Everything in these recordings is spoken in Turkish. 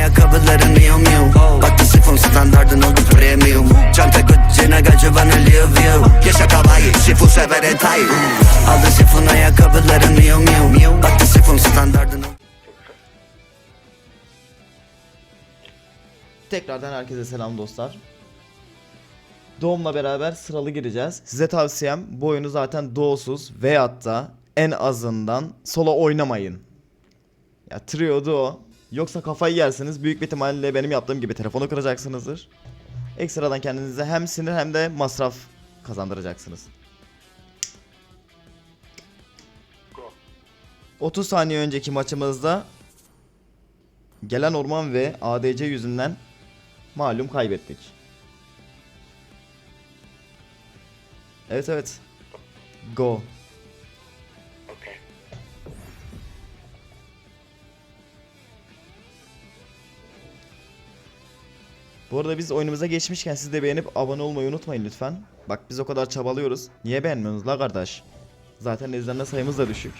ayakkabıların miyo miyo Baktı sifon standardın oldu premium Çanta Gucci'ne gacı bana live you Yaşa kawaii şifu sever hentai Aldı sifon ayakkabıların miyo miyo Baktı sifon standardın Tekrardan herkese selam dostlar. Doğumla beraber sıralı gireceğiz. Size tavsiyem bu oyunu zaten doğusuz veyahut da en azından solo oynamayın. Ya trio duo. Yoksa kafayı yersiniz. Büyük bir ihtimalle benim yaptığım gibi telefonu kıracaksınızdır. Ekstradan kendinize hem sinir hem de masraf kazandıracaksınız. 30 saniye önceki maçımızda gelen orman ve ADC yüzünden malum kaybettik. Evet evet. Go. Bu arada biz oyunumuza geçmişken siz de beğenip abone olmayı unutmayın lütfen. Bak biz o kadar çabalıyoruz. Niye beğenmiyorsunuz la kardeş? Zaten izlenme sayımız da düşük.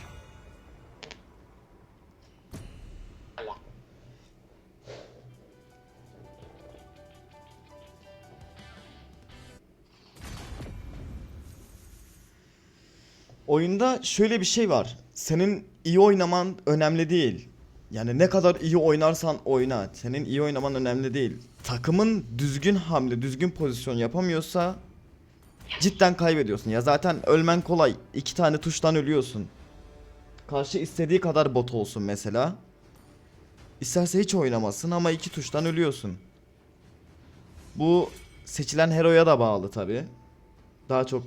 Oyunda şöyle bir şey var. Senin iyi oynaman önemli değil. Yani ne kadar iyi oynarsan oyna. Senin iyi oynaman önemli değil. Takımın düzgün hamle, düzgün pozisyon yapamıyorsa cidden kaybediyorsun. Ya zaten ölmen kolay. İki tane tuştan ölüyorsun. Karşı istediği kadar bot olsun mesela. İsterse hiç oynamasın ama iki tuştan ölüyorsun. Bu seçilen hero'ya da bağlı tabi. Daha çok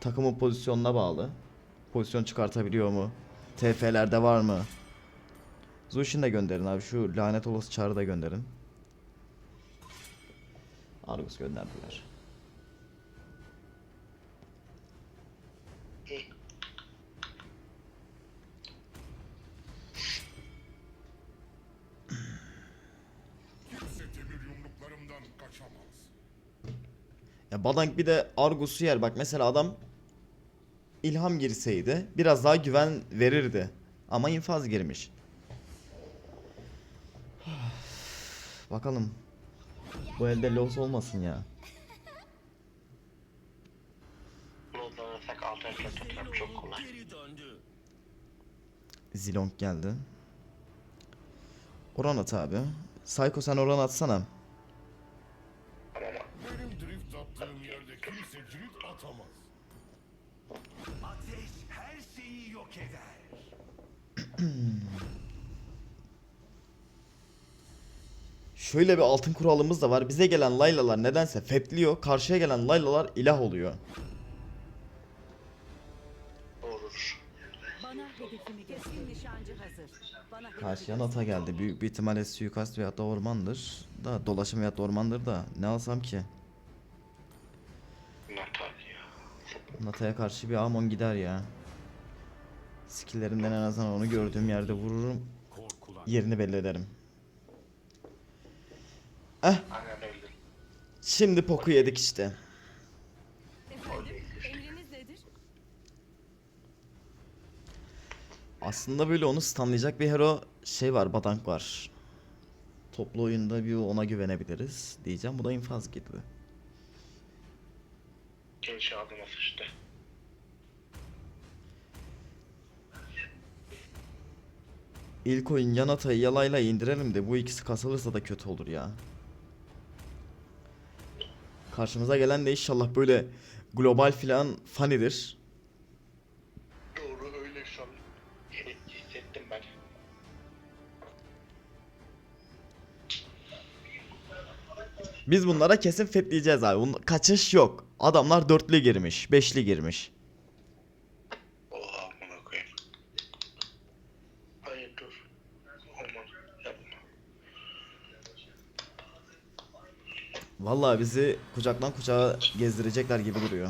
takımın pozisyonuna bağlı. Pozisyon çıkartabiliyor mu? TF'lerde var mı? Zushin de gönderin abi. Şu lanet olası çağrı da gönderin. Argus gönderdiler. Ya Badank bir de Argus'u yer. Bak mesela adam ilham girseydi biraz daha güven verirdi. Ama infaz girmiş. Bakalım. Bu elde loss olmasın ya. Kullanırsak çok kolay. Zilong geldi. Oran at abi. Psycho sen oran atsana. Benim drift attığım yerde kimse cirit atamaz. Ateş her şeyi yok eder. Şöyle bir altın kuralımız da var. Bize gelen laylalar nedense fetliyor. Karşıya gelen laylalar ilah oluyor. Vurur. Bana hedefimi keskin nişancı hazır. Bana hedefi Karşıya Nata geldi. Büyük bir ihtimalle suikast veyahut da ormandır. Da dolaşım veyahut da ormandır da ne alsam ki? Natal ya. Nata'ya karşı bir Amon gider ya. Skillerimden en azından onu gördüğüm yerde vururum. Yerini belli ederim. Eh şimdi poku yedik işte. Aslında böyle onu stunlayacak bir hero şey var Badank var. Toplu oyunda bir ona güvenebiliriz diyeceğim. Bu da infaz gibi. Genç adıma sıçtı. İlk oyun Yanata'yı yalayla indirelim de bu ikisi kasılırsa da kötü olur ya. Karşımıza gelen de inşallah böyle global filan fanidir. Doğru öyle şu an. Hissettim ben. Biz bunlara kesin fetleyeceğiz abi. Bun kaçış yok. Adamlar dörtlü girmiş, beşli girmiş. Oha amına koyayım. Hayır dur. Olmaz. Yapma. Vallahi bizi kucaktan kucağa gezdirecekler gibi duruyor.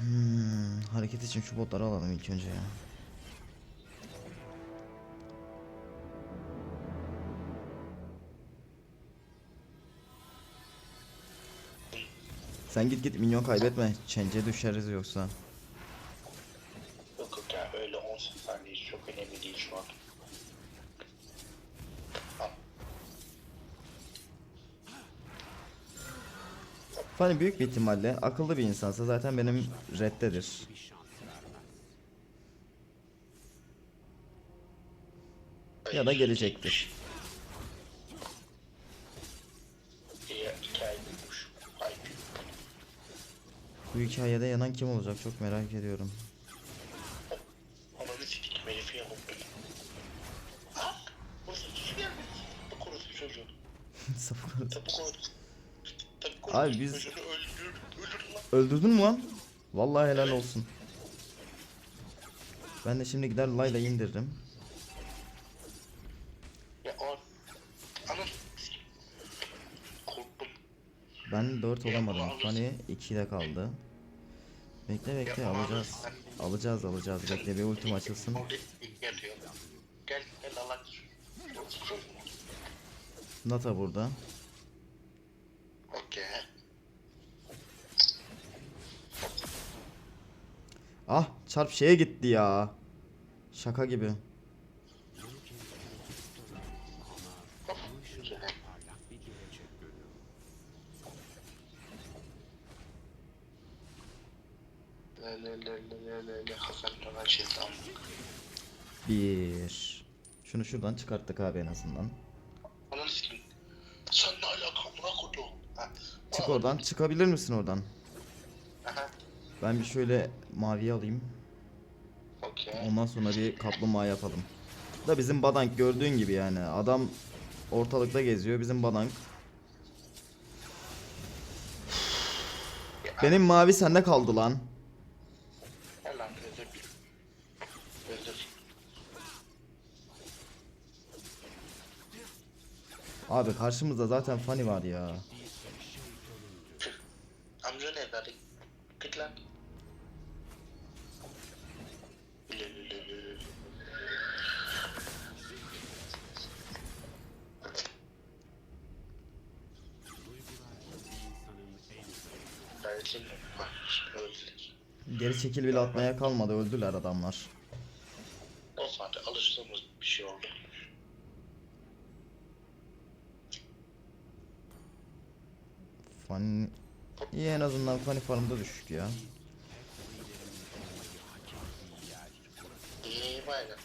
Hmm, hareket için şu botları alalım ilk önce ya. Sen git git minyon kaybetme. Çence düşeriz yoksa. Fanny büyük bir ihtimalle akıllı bir insansa zaten benim reddedir. Ya da gelecektir. Bu hikayede yanan kim olacak çok merak ediyorum. Abi biz- öldür. Öldürdün mü lan? Vallahi helal olsun. Ben de şimdi gider Layla indiririm. Ben 4 olamadım. Fanny 2'de kaldı. Bekle bekle alacağız. Alacağız alacağız. Bekle bir ultim açılsın. Nata burada. Ah çarp şeye gitti ya. Şaka gibi. Bir. Şunu şuradan çıkarttık abi en azından. Çık oradan. Çıkabilir misin oradan? Ben bir şöyle maviyi alayım. Okey. Ondan sonra bir kaplumbağa yapalım. Da bizim badank gördüğün gibi yani. Adam ortalıkta geziyor. Bizim badank. Benim mavi sende kaldı lan. Abi karşımızda zaten Fanny var ya. Öldüler. Geri çekil bile atmaya kalmadı. Öldüler adamlar. O zaten alıştığımız bir şey oldu. Fanny... İyi en azından Fanny farmda düştü ya. İyi bayram.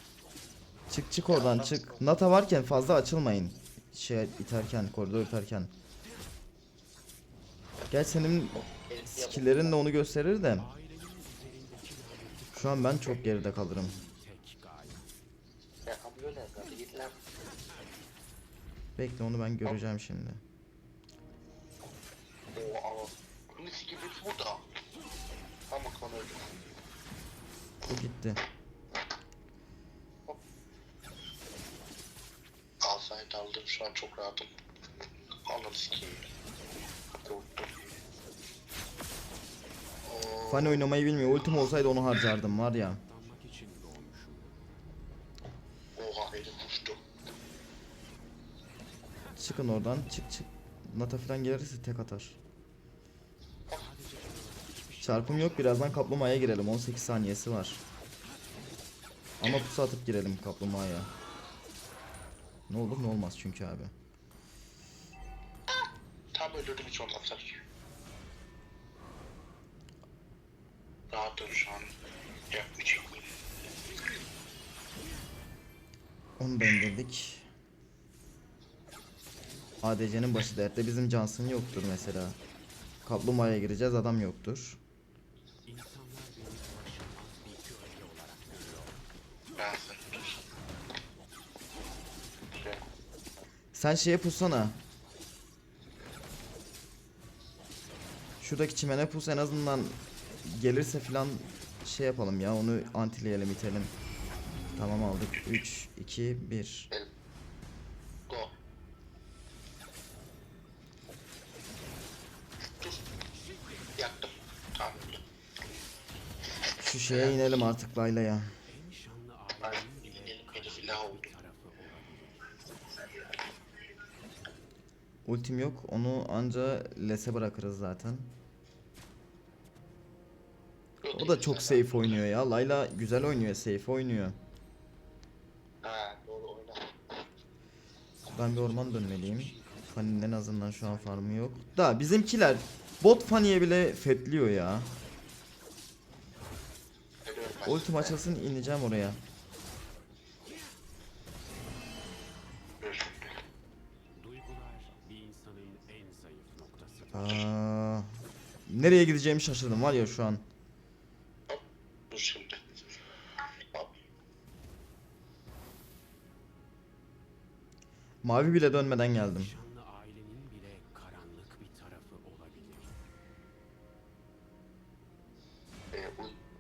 Çık çık oradan çık. Nata varken fazla açılmayın. Şey iterken, koridor iterken. Gel senin skillerin de onu gösterir de. Şu an ben çok geride kalırım. Bekle onu ben göreceğim şimdi. Bu gitti. Alsaydı aldım şu an çok rahatım. Ananı sikeyim. Korktum. Fanny oynamayı bilmiyor. Ultim olsaydı onu harcardım var ya. Oha herif uçtu. Çıkın oradan. Çık çık. Nata falan gelirse tek atar. Çarpım yok. Birazdan kaplumbağaya girelim. 18 saniyesi var. Ama pusu atıp girelim kaplumbağaya. Ne olur ne olmaz çünkü abi. Tam öldürdüm hiç olmazsa. Rahatım şu an. Yapmayacağım. Onu da. ADC'nin başı dertte. Bizim Johnson yoktur mesela. Kaplumbağaya gireceğiz adam yoktur. Sen dur. Şey, şeye pussana. Şuradaki çimene pus en azından gelirse filan şey yapalım ya onu antileyelim itelim. Tamam aldık. 3 2 1. Go. Yaktım. Tamam. Şu şeye inelim artık Layla'ya. Ultim yok. Onu anca lese bırakırız zaten. O da çok safe oynuyor ya. Layla güzel oynuyor, safe oynuyor. Ha doğru oyna. Ben bir orman dönmeliyim. Fanny'nin en azından şu an farmı yok. Da bizimkiler Bot Fanny'e bile fetliyor ya. Ultim açılsın ineceğim oraya. Aa, nereye gideceğimi şaşırdım var ya şu an. Mavi bile dönmeden geldim. Şanlı ailenin bile karanlık bir tarafı olabilir.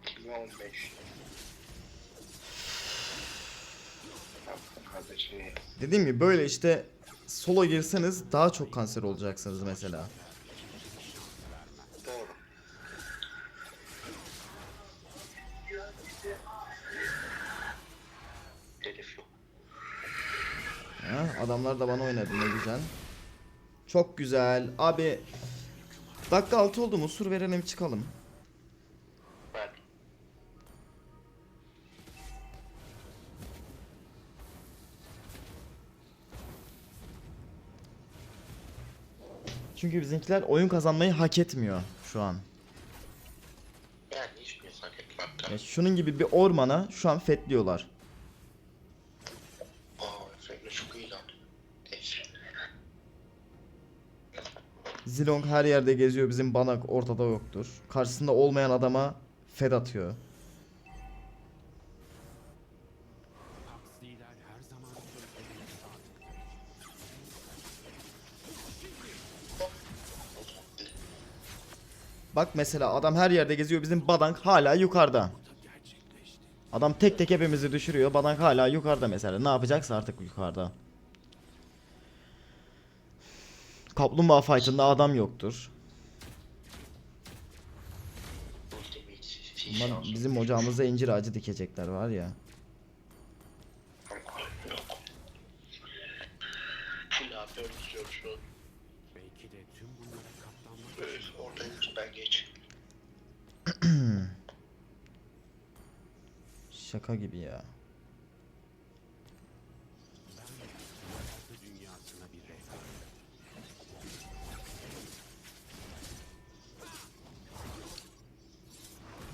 Ultimi 15. Yaptım kardeşim. Dediğim gibi böyle işte solo girseniz daha çok kanser olacaksınız mesela. Adamlar da bana oynadı ne güzel. Çok güzel. Abi dakika 6 oldu mu? Sur verelim çıkalım. Çünkü bizimkiler oyun kazanmayı hak etmiyor şu an. Ben hiçbir hak etmem. Ya şunun gibi bir ormana şu an fetliyorlar. Aa, efendim çok iyi lan. Neyse. Zilong her yerde geziyor bizim banak ortada yoktur. Karşısında olmayan adama fed atıyor. Bak mesela adam her yerde geziyor bizim badank hala yukarıda. Adam tek tek hepimizi düşürüyor. Badank hala yukarıda mesela. Ne yapacaksa artık yukarıda. Kaplumbağa fight'ında adam yoktur. Şans. bizim ocağımıza incir ağacı dikecekler var ya. Yok. Full AP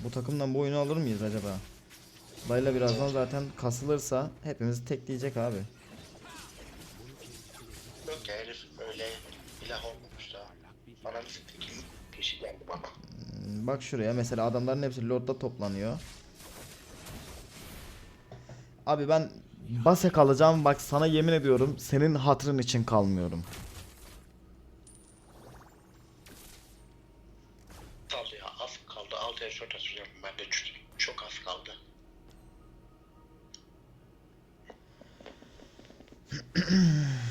Bu takımdan bu oyunu alır mıyız acaba? Layla birazdan zaten kasılırsa hepimizi tekleyecek abi. Yok ya herif öyle ilah olmamış da. Bana siktik. Kişi geldi bana. Hmm, Bak şuraya mesela adamların hepsi Lord'da toplanıyor. Abi ben base kalacağım bak sana yemin ediyorum senin hatırın için kalmıyorum. 4 hatırlıyorum. Ben de çok az kaldı.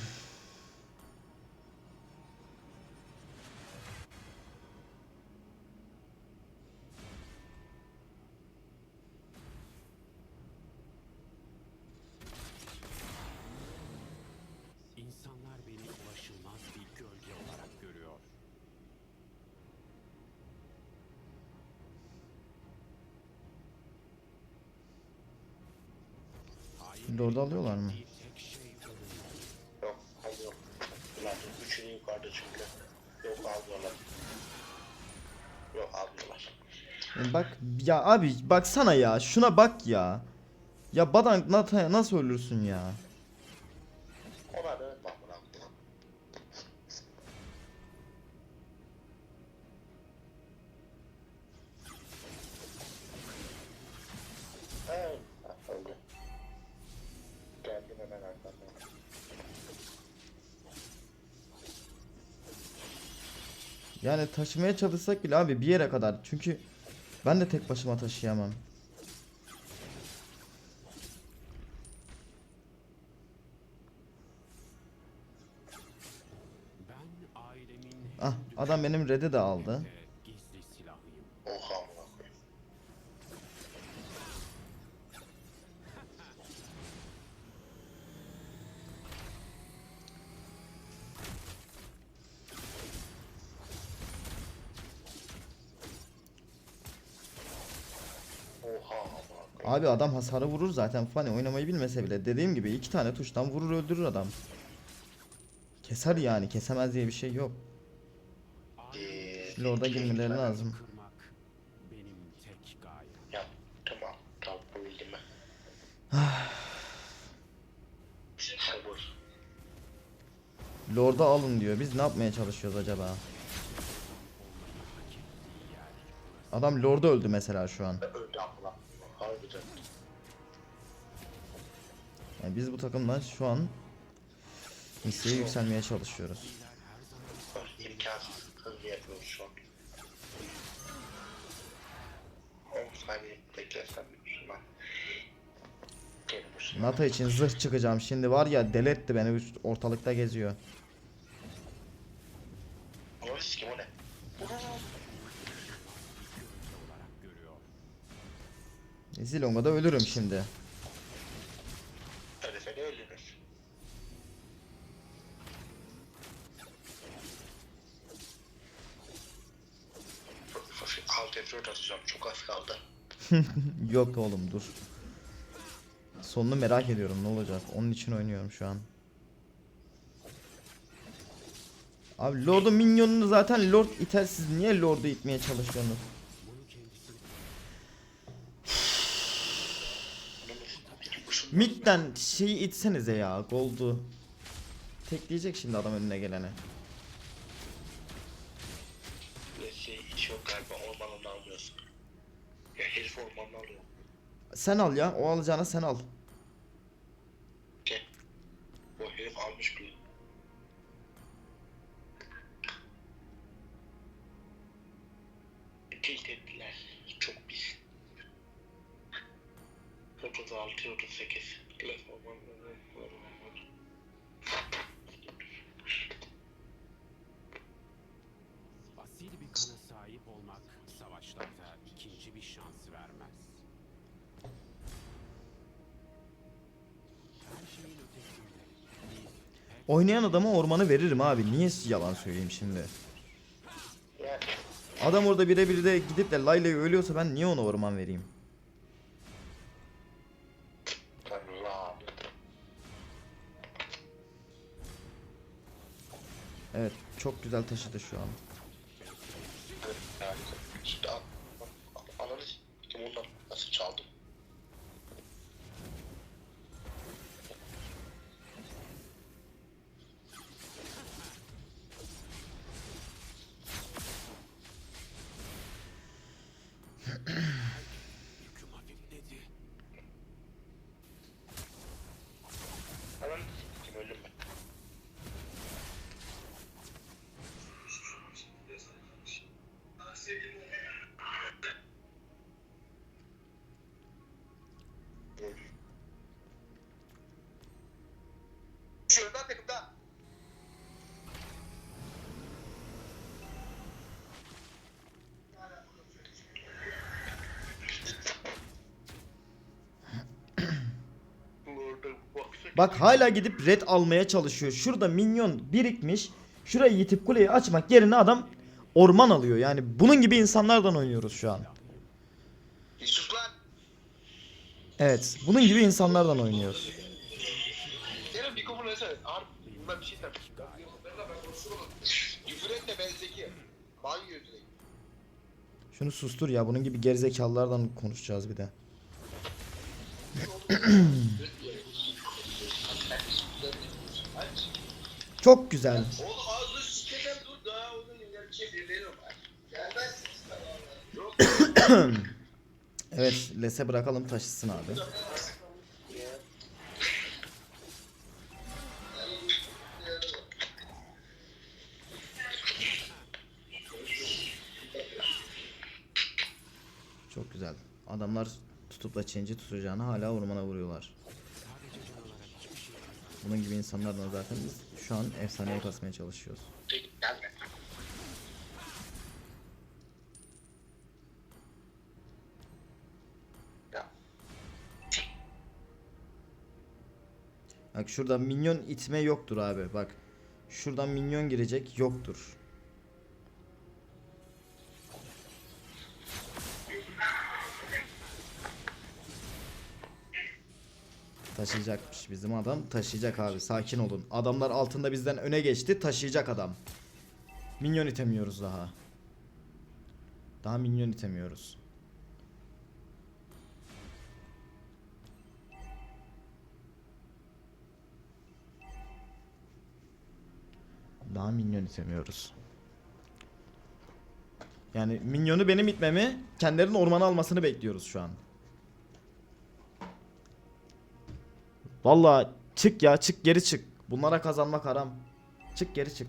Lord'u alıyorlar mı? Yok hayır yok. Ulan üçünü yukarıda çünkü. Yok almıyorlar. Yok almıyorlar. Bak ya abi baksana ya şuna bak ya. Ya Nata'ya nasıl ölürsün ya? Yani taşımaya çalışsak bile abi bir yere kadar. Çünkü ben de tek başıma taşıyamam. Ben ailemin Ah adam benim red'i de aldı. Oha Abi adam hasarı vurur zaten Fanny oynamayı bilmese bile. Dediğim gibi iki tane tuştan vurur öldürür adam. Keser yani kesemez diye bir şey yok. Eee Lord'a girmeleri lazım. Kırmak benim tek gayem. Ya tamam. Tamam bildim ben. Sabır. Lord'a alın diyor. Biz ne yapmaya çalışıyoruz acaba? Adam Lord'a öldü mesela şu an. Yani biz bu takımdan şu an Misyeye yükselmeye çalışıyoruz. İmkansız. Hızlı yapıyoruz şu an. 10 saniye beklersen ben. Gelir. Nata için zırh çıkacağım. Şimdi var ya deli etti beni üst- ortalıkta geziyor. Sikim o ne? Zilong'a da ölürüm şimdi. Yok oğlum dur. Sonunu merak ediyorum ne olacak. Onun için oynuyorum şu an. Abi Lord'un minyonunu zaten Lord iter siz niye Lord'u itmeye çalışıyorsunuz? Mid'den şeyi itsenize ya Gold'u. Tekleyecek şimdi adam önüne gelene. Şey galiba herif ormanını alıyor. Sen al ya o alacağına sen al. Şey. Bu herif almış bir. Tilt ettiler. Çok pis. 36 38. olmak savaşlarda ikinci bir şans vermez. Oynayan adama ormanı veririm abi. Niye yalan söyleyeyim şimdi? Adam orada birebir de gidip de Layla'yı ölüyorsa ben niye ona orman vereyim? Evet çok güzel taşıdı şu an. Bak hala gidip red almaya çalışıyor. Şurada minyon birikmiş. Şurayı yitip kuleyi açmak yerine adam orman alıyor. Yani bunun gibi insanlardan oynuyoruz şu an. Evet bunun gibi insanlardan oynuyoruz. Şey. Şunu sustur ya bunun gibi gerizekalılardan konuşacağız bir de. Çok güzel. Oğlum ağzını sikeden dur daha onun gerçeği birileri var. Gelmezsiniz tamam. Yok. Evet lese bırakalım taşısın abi. Çok güzel. Adamlar tutup da change'i tutacağını hala ormana vuruyorlar. Bunun gibi insanlardan zaten biz şu an efsaneye kasmaya çalışıyoruz. Bak şurada minyon itme yoktur abi bak. Şuradan minyon girecek yoktur. Taşıyacakmış bizim adam. Taşıyacak abi sakin olun. Adamlar altında bizden öne geçti. Taşıyacak adam. Minyon itemiyoruz daha. Daha minyon itemiyoruz. Daha minyon itemiyoruz. Yani minyonu benim itmemi, kendilerinin ormanı almasını bekliyoruz şu an. Vallahi çık ya çık geri çık. Bunlara kazanmak haram. Çık geri çık.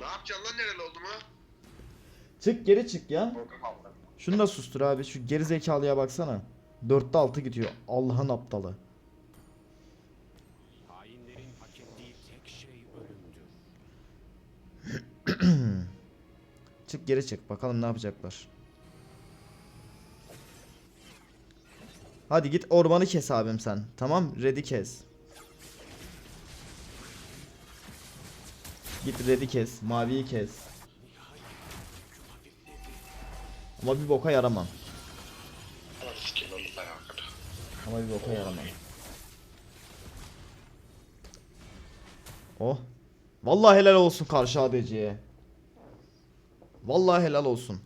Ne yapacaksın lan nereli oldu mu? Çık geri çık ya. Şunu da sustur abi. Şu geri zekalıya baksana. 4'te 6 gidiyor. Allah'ın aptalı. Hainlerin hak ettiği tek şey. Çık geri çık. Bakalım ne yapacaklar. Hadi git ormanı kes abim sen. Tamam red'i kes. Git red'i kes. Maviyi kes. Ama bir boka yaramam. Ama bir boka yaramam. Oh. Vallahi helal olsun karşı ADC'ye. Vallahi helal olsun.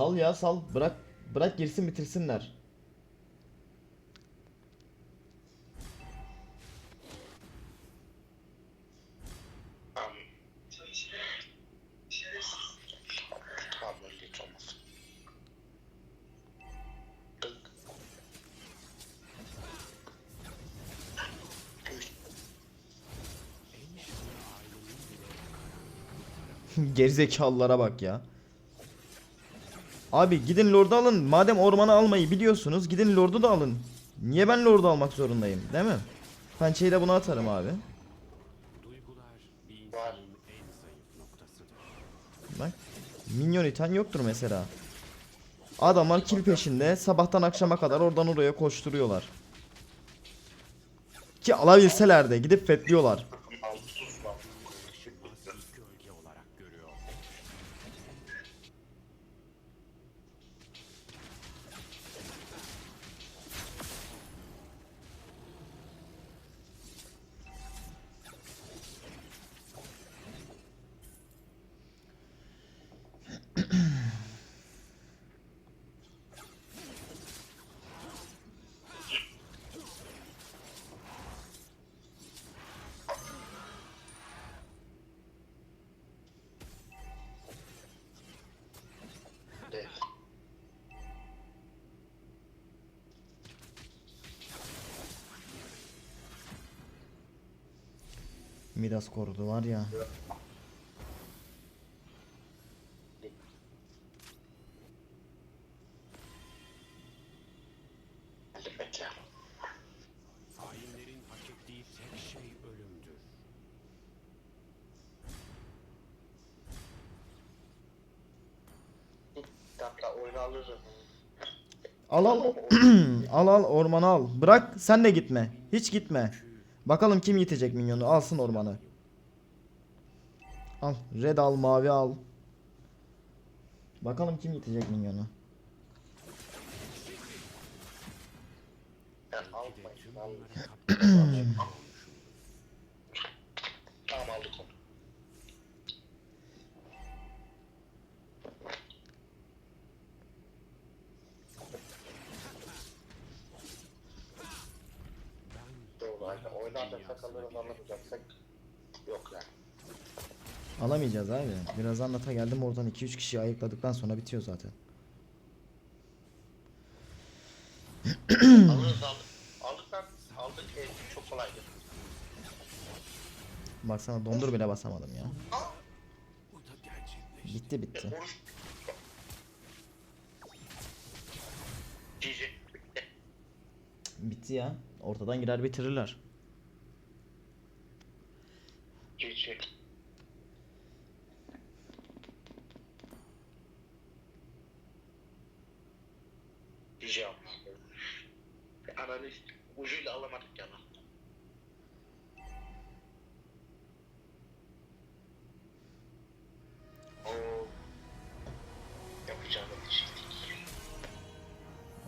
Sal ya sal. Bırak bırak girsin bitirsinler. Gerizekalılara bak ya. Abi gidin lord'u alın. Madem ormanı almayı biliyorsunuz gidin lord'u da alın. Niye ben lord'u almak zorundayım değil mi? Pençeyi de buna atarım abi. Bak. Minyon iten yoktur mesela. Adamlar kill peşinde sabahtan akşama kadar oradan oraya koşturuyorlar. Ki alabilseler de gidip fetliyorlar. Midas korudu var ya. Hadi bekle. Hainlerin hak ettiği tek şey ölümdür. Hatta oyunu alırım. Al al. al al ormanı al. Bırak sen de gitme. Hiç gitme. Bakalım kim yitecek minyonu. Alsın ormanı. Al. Red al, mavi al. Bakalım kim yitecek minyonu. Alamayacağız abi. Biraz anlata geldim oradan 2-3 kişiyi ayıkladıktan sonra bitiyor zaten. alırız aldık. Aldık. Aldık. E, çok kolaydı. Baksana dondur bile basamadım ya. Bitti. Bitti. Bitti ya. Ortadan girer bitirirler.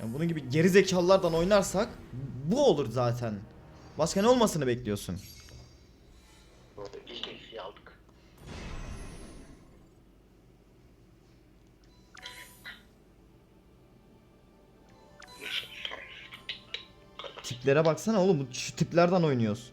Yani bunun gibi geri zekalılardan oynarsak bu olur zaten. Başka ne olmasını bekliyorsun? İlk eksiği aldık. Tiplere baksana oğlum şu tiplerden oynuyoruz.